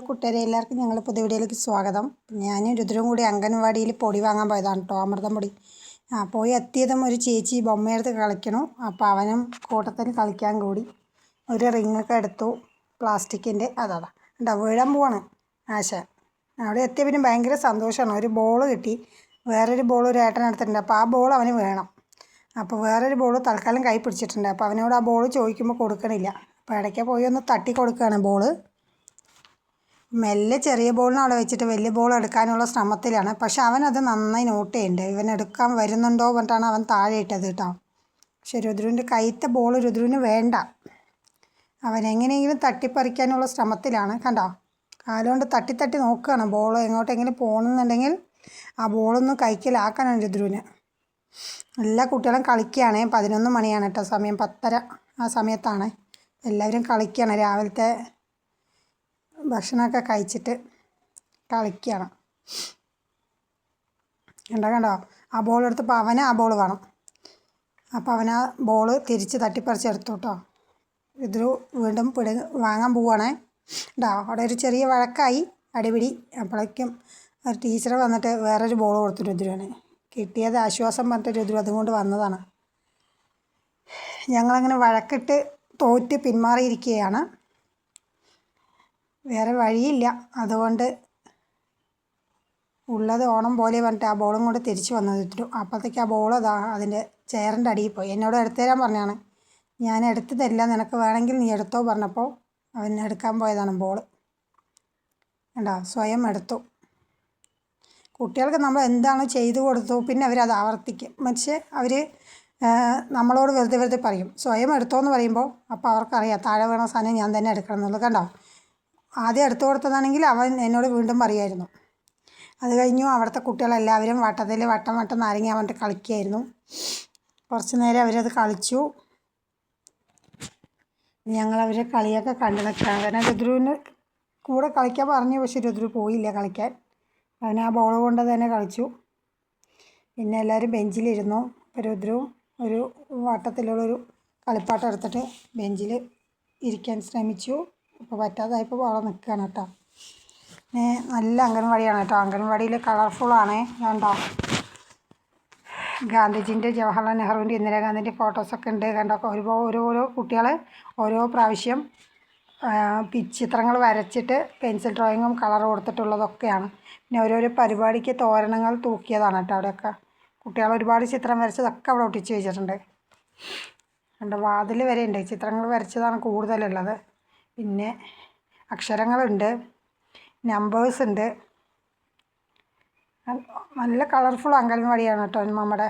Hello കൂട്ടുകാരെ എല്ലാവർക്കും ഞങ്ങൾ പുതിയ വീഡിയോയിലേക്ക് സ്വാഗതം. ഞാൻ രുദ്രവും കൂടി അംഗൻവാടിയിൽ പൊടി വാങ്ങാൻ പോയതാണ് കേട്ടോ അമൃതം പൊടി. ആ പോയി എത്തിയതും ഒരു ചേച്ചി ബൊമ്മയെടുത്ത് കളിക്കണം. അപ്പോൾ അവനും കൂട്ടത്തിൽ കളിക്കാൻ കൂടി. ഒരു റിങ്ങൊക്കെ എടുത്തു പ്ലാസ്റ്റിക്കിന്റെ അതാ ഉണ്ടാ വീഴാൻ പോവാണ്. ആശ അവിടെ എത്തിയ പിന്നെ ഭയങ്കര സന്തോഷമാണ്. ഒരു ബോൾ കിട്ടി. വേറൊരു ബോൾ ഒരു ഏട്ടൻ എടുത്തിട്ടുണ്ട്. അപ്പോൾ ആ ബോൾ അവന് വേണം. അപ്പോൾ വേറൊരു ബോൾ തൽക്കാലം കൈ പിടിച്ചിട്ടുണ്ട്. അപ്പോൾ അവനോട് ആ ബോൾ ചോദിക്കുമ്പോൾ കൊടുക്കണില്ല. അപ്പോൾ ഇടയ്ക്ക് പോയി ഒന്ന് തട്ടി കൊടുക്കുകയാണ് ബോൾ മെല്ലെ ചെറിയ ബോളിനാണ് വെച്ചിട്ട് വലിയ ബോൾ എടുക്കാനുള്ള ശ്രമത്തിലാണ്. പക്ഷെ അവനത് നന്നായി നോട്ട് ചെയ്യുന്നുണ്ട് ഇവൻ എടുക്കാൻ വരുന്നുണ്ടോ പറഞ്ഞിട്ടാണ് അവൻ താഴെ ഇട്ടത് കേട്ടോ പക്ഷെ രുദ്രുവിന്റെ കൈത്തെ ബോൾ രുദ്രുവിന് വേണ്ട. അവൻ എങ്ങനെയെങ്കിലും തട്ടിപ്പറിക്കാനുള്ള ശ്രമത്തിലാണ്. കണ്ടോ? കാലുകൊണ്ട് തട്ടി തട്ടി നോക്കുകയാണ് ബോൾ എങ്ങോട്ടെങ്കിലും പോകണമെന്നുണ്ടെങ്കിൽ ആ ബോളൊന്നും കൈക്കലാക്കാനാണ് രുദ്രുവിന്. എല്ലാ കുട്ടികളും കളിക്കുകയാണ്. പതിനൊന്ന് മണിയാണ് കേട്ടോ സമയം പത്തര ആ സമയത്താണ്. എല്ലാവരും കളിക്കുകയാണ്. രാവിലത്തെ ഭക്ഷണമൊക്കെ കഴിച്ചിട്ട് കളിക്കുകയാണ് കണ്ടോ കണ്ടോ? ആ ബോൾ എടുത്തപ്പോൾ അവന് ആ ബോൾ വേണം. അപ്പോൾ അവൻ ആ ബോൾ തിരിച്ച് തട്ടിപ്പറിച്ചെടുത്തു കേട്ടോ. ഇതിൽ വീണ്ടും പിടി വാങ്ങാൻ പോവുകയാണേ ഉണ്ടോ അവിടെ ഒരു ചെറിയ വഴക്കായി. അടിപിടി. അപ്പോഴേക്കും ഒരു ടീച്ചർ വന്നിട്ട് വേറൊരു ബോൾ കൊടുത്തു രുദ്രുവിന് കിട്ടിയത് ആശ്വാസം പറഞ്ഞിട്ട് രുദ്രു അതുകൊണ്ട് വന്നതാണ്. ഞങ്ങളങ്ങനെ വഴക്കിട്ട് തോറ്റ് പിന്മാറിയിരിക്കുകയാണ്. വേറെ വഴിയില്ല. അതുകൊണ്ട് ഉള്ളത് ഓണം പോലെ പറഞ്ഞിട്ട് ആ ബോളും കൊണ്ട് തിരിച്ചു വന്നത് ഇട്ടു അപ്പോഴത്തേക്ക് ആ ബോൾ അതാ അതിന്റെ ചെയറിന്റെ അടിയിൽ പോയി. എന്നോട് എടുത്തു തരാൻ പറഞ്ഞാണ്. ഞാൻ എടുത്തു തരില്ല നിനക്ക് വേണമെങ്കിൽ നീ എടുത്തോ പറഞ്ഞപ്പോൾ അവൻ എടുക്കാൻ പോയതാണ് ബോൾ. കണ്ടോ? സ്വയം എടുത്തു. കുട്ടികൾക്ക് നമ്മൾ എന്താണ് ചെയ്തു കൊടുത്തു പിന്നെ അവരത് ആവർത്തിക്കും. പക്ഷേ അവർ നമ്മളോട് വെറുതെ വെറുതെ പറയും. സ്വയം എടുത്തോ എന്ന് പറയുമ്പോൾ അപ്പോൾ അവർക്കറിയാം താഴെ വീണ സാധനം ഞാൻ തന്നെ എടുക്കണം എന്നുള്ളത്. കണ്ടോ? ആദ്യം എടുത്തു കൊടുത്തതാണെങ്കിൽ അവൻ എന്നോട് വീണ്ടും പറയായിരുന്നു. അത് കഴിഞ്ഞു അവിടുത്തെ കുട്ടികളെല്ലാവരും വട്ടത്തിൽ വട്ടം വട്ടം നാരങ്ങ പറഞ്ഞിട്ട് കളിക്കുകയായിരുന്നു. കുറച്ച് നേരം അവരത് കളിച്ചു. ഞങ്ങൾ അവരെ കളിയൊക്കെ കണ്ടു നിൽക്കുകയാണ് കാരണം രുദ്രുവിന് കൂടെ കളിക്കാൻ പറഞ്ഞു പക്ഷെ രുദ്രു പോയില്ല കളിക്കാൻ. അവൻ ആ ബോൾ കൊണ്ട് തന്നെ കളിച്ചു. പിന്നെ എല്ലാവരും ബെഞ്ചിലിരുന്നു. രുദ്രു ഒരു വട്ടത്തിലുള്ളൊരു കളിപ്പാട്ടം എടുത്തിട്ട് ബെഞ്ചിൽ ഇരിക്കാൻ ശ്രമിച്ചു. ഇപ്പോൾ പറ്റാതായപ്പോൾ വളം നിൽക്കുകയാണ് കേട്ടോ. പിന്നെ നല്ല അംഗൻവാടിയാണ് കേട്ടോ. അംഗൻവാടിയിൽ കളർഫുള്ളാണ് കണ്ടോ? ഗാന്ധിജിന്റെ ജവഹർലാൽ നെഹ്റുവിന്റെ ഇന്ദിരാഗാന്ധിന്റെ ഫോട്ടോസൊക്കെ ഉണ്ട്. കണ്ടോ? ഓരോ ഓരോരോ കുട്ടികൾ ഓരോ പ്രാവശ്യം ചിത്രങ്ങൾ വരച്ചിട്ട് പെൻസിൽ ഡ്രോയിങ്ങും കളർ കൊടുത്തിട്ടുള്ളതൊക്കെയാണ്. പിന്നെ ഓരോരോ പരിപാടിക്ക് തോരണങ്ങൾ തൂക്കിയതാണ് കേട്ടോ അവിടെയൊക്കെ. കുട്ടികൾ ഒരുപാട് ചിത്രം വരച്ചതൊക്കെ അവിടെ ഒട്ടിച്ച് വെച്ചിട്ടുണ്ട്. കണ്ടോ? വാതിൽ വരെ ഉണ്ട്. ചിത്രങ്ങൾ വരച്ചതാണ് കൂടുതലുള്ളത്. പിന്നെ അക്ഷരങ്ങളുണ്ട് നമ്പേഴ്സ് ഉണ്ട്. നല്ല കളർഫുൾ അംഗൻവാടിയാണ് കേട്ടോ നമ്മുടെ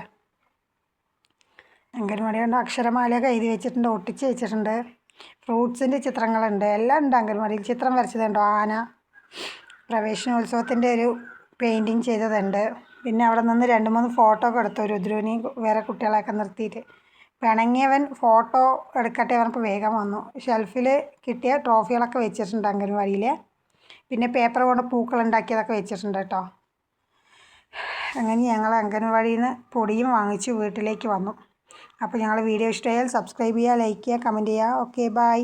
അംഗൻവാടി കൊണ്ട് അക്ഷരമാലയൊക്കെ എഴുതി വെച്ചിട്ടുണ്ട് ഒട്ടിച്ച് വെച്ചിട്ടുണ്ട്. ഫ്രൂട്ട്സിന്റെ ചിത്രങ്ങളുണ്ട് എല്ലാം ഉണ്ട് അംഗൻവാടിയിൽ. ചിത്രം വരച്ചതുണ്ടോ ആന. പ്രവേശനോത്സവത്തിന്റെ ഒരു പെയിന്റിങ് ചെയ്തതുണ്ട്. പിന്നെ അവിടെ നിന്ന് രണ്ട് മൂന്ന് ഫോട്ടോ ഒക്കെ എടുത്തു രുദ്രുവിനെയും വേറെ കുട്ടികളെയൊക്കെ നിർത്തിയിട്ട്. പിണങ്ങിയവൻ ഫോട്ടോ എടുക്കട്ടെ പറഞ്ഞപ്പോൾ വേഗം വന്നു. ഷെൽഫിൽ കിട്ടിയ ട്രോഫികളൊക്കെ വെച്ചിട്ടുണ്ട് അംഗൻവാടിയിൽ പിന്നെ പേപ്പർ കൊണ്ട് പൂക്കൾ ഉണ്ടാക്കിയതൊക്കെ വെച്ചിട്ടുണ്ട് കേട്ടോ. അങ്ങനെ ഞങ്ങൾ അംഗൻവാടിയിൽ നിന്ന് പൊടിയും വാങ്ങിച്ച് വീട്ടിലേക്ക് വന്നു. അപ്പോൾ ഞങ്ങൾ വീഡിയോ ഇഷ്ടമായാൽ സബ്സ്ക്രൈബ് ചെയ്യുക ലൈക്ക് ചെയ്യുക കമന്റ് ചെയ്യുക. Okay bye